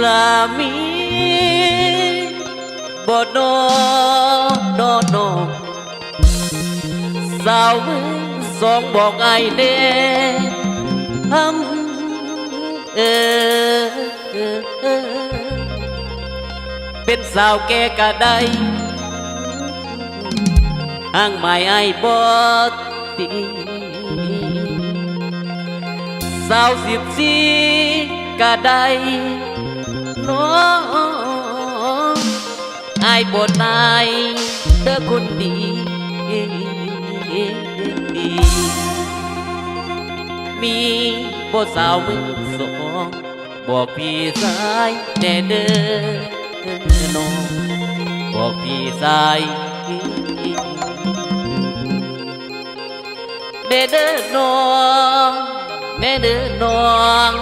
là mi, bò đo đo đo sao song bò ngày đêm hâm bên sao kê cả đây? ทาวแก่กะได้ห่างหมายไอ้ายบ่ตีสาวสิบสี่ก็ได้น้องอายบทนายเธอคนดีมีบ่สาวมือสองบอกพี่สายแน่เด้อน้องบอกพี่สาย เด้อน้องแน่เด้อน้อง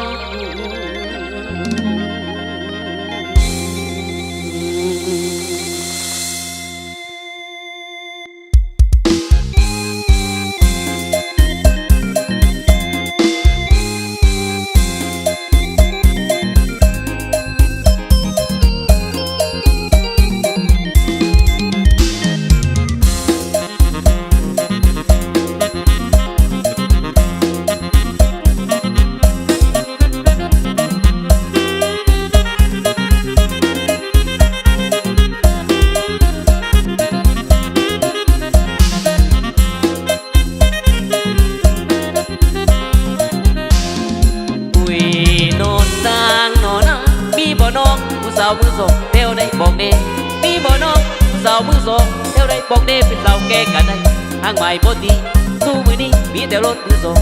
สาวมือสองเที่ยวได้บอกเด้มีบ่น้องสาวมือสองเที่ยวได้บอกเด้เป็นสาวแก่กันได้ทางใหม่บ่ดีสู้มือนี้มีแต่รถมือสอง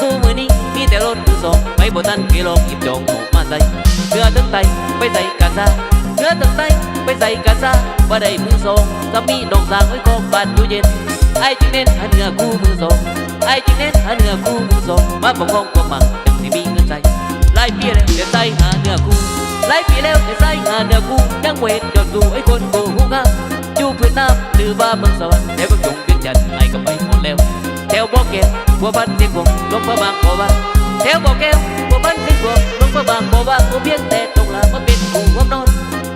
สู้มือนี้มีแต่รถมือสองไปบ่ทันกี่ลองหยิบจองออกมาใส่เสื้อถึงไตไปใส่กาซาเสื้อถึงไตไปใส่กาซาบ่ได้มือสองก็มีดอกสางไว้กองบ้านอยู่เย็นไอ้จึงเน้นหันเหงือคู่มือสองไอ้จึงเน้นหาเนื้อคู่มือสองมาประคองความมัก ไล่ปีแล้วจะใส่หาเนื้อคู่ยังเวทจอดดูไอ้คนโกหูงามอยู่เวียดนามหรือว่าเมืองสวรรค์แถวบางจงเวียงจันทร์ไอ้ก็ไปหมดแล้วแถวบ่อแก้วบัวพันเสียงวงลงมาบางบ่อว่าแถวบ่อแก้วบัวพันเสียงวงลงมาบางบ่อว่าโอเพียงแต่ตรงหลามาเป็นผู้ร่วมนอน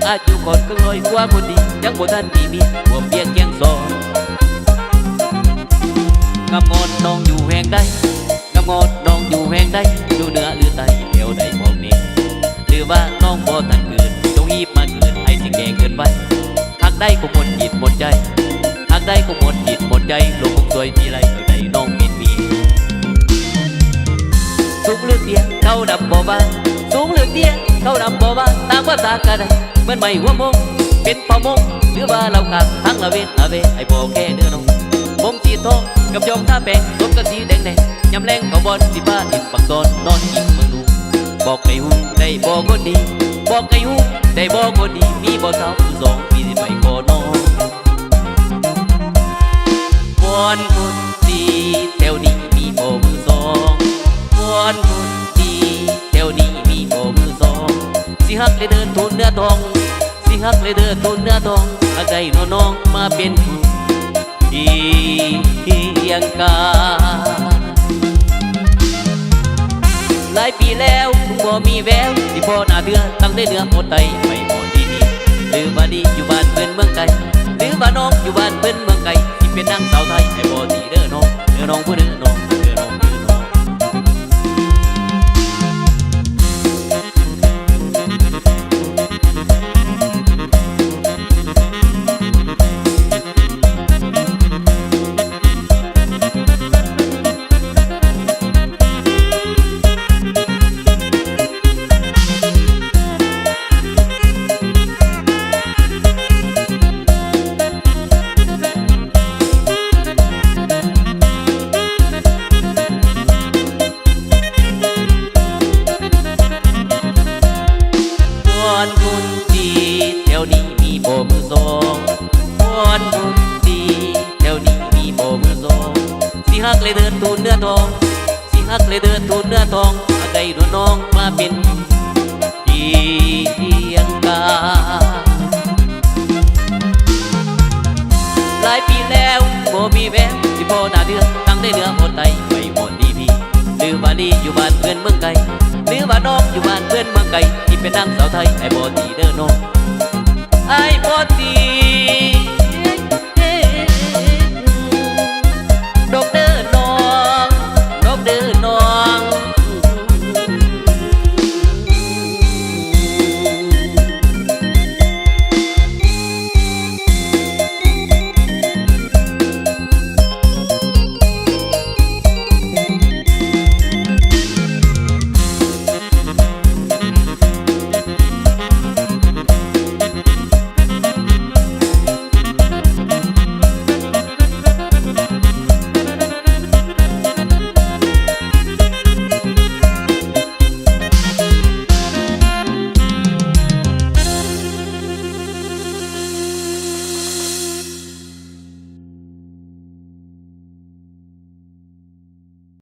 อายุก่อนก็ลอยกว่าคนดียังบ่ทันมีมีบัวเพียงเกียงซอนงามงอนน้องอยู่แห่งใดงามงอนน้องอยู่แห่งใด ได้ก็หมดจิตหมดใจหากได้ก็หมดจิตหมดใจลกคงสวยทีไรเมื่อใดน้องเป็นมี สูงหรือเตี้ยเขาดำบ่บ้านสูงหรือเตี้ยเขาดำบ่บ้านตามภาษากะไดเหมือนไม่หัวมงเป็นพอมงหรือว่าเราขาดทั้งละเวนละเวไอ้บ่แค่เนื้อน้องผมสีทองกับยองท่าแปงรถกระสีแดงแดงยำแรงเขาบอลสิบ้าอินปักซอนนอนยิงมืองดูบอกไอ้หูได้บอกคนดี บอกไอ้หูได้บอกคนดีมีบ่สาวผู้สองมีสิไปขอนอนวอนคนดีแถวนี้มีบ่มือสองวอนคนดีแถวนี้มีบ่มือสองสิฮักเลยเดินทุนเนื้อทองสิฮักเลยเดินทุนเนื้อทองอาใจน้องน้องมาเป็นผู้เอียงกาายปีแล้วบ่มีแววที่พ่อนาเดือตั้งได้เนื้อหมดไตไม่หมดดีดีหรือว่าดีอยู่บ้านเพื่อนเมืองไกลหรือว่าน้องอยู่บ้านเพื่อนเมืองไกลที่เป็นนางสาวไทยให้บ่ดีเด้อน้องเด้อน้องผู้เด้อน้อง เลยเดินทูนเนื้อทองสิฮักเลยเดินทูนเนื้อทองอาใจหนูน้องมาเป็นเพียงกาหลายปีแล้วบ่มีแววที่พ่อหน้าเดือนตั้งได้เนื้อหมดไตไม่หมดดีพี่หรือว่าดีอยู่บ้านเพื่อนเมืองไกลหรือว่าน้องอยู่บ้านเพื่อนเมืองไกลที่เป็นนางสาวไทยไอ้บอตีเด้อน้องไอ้บอตี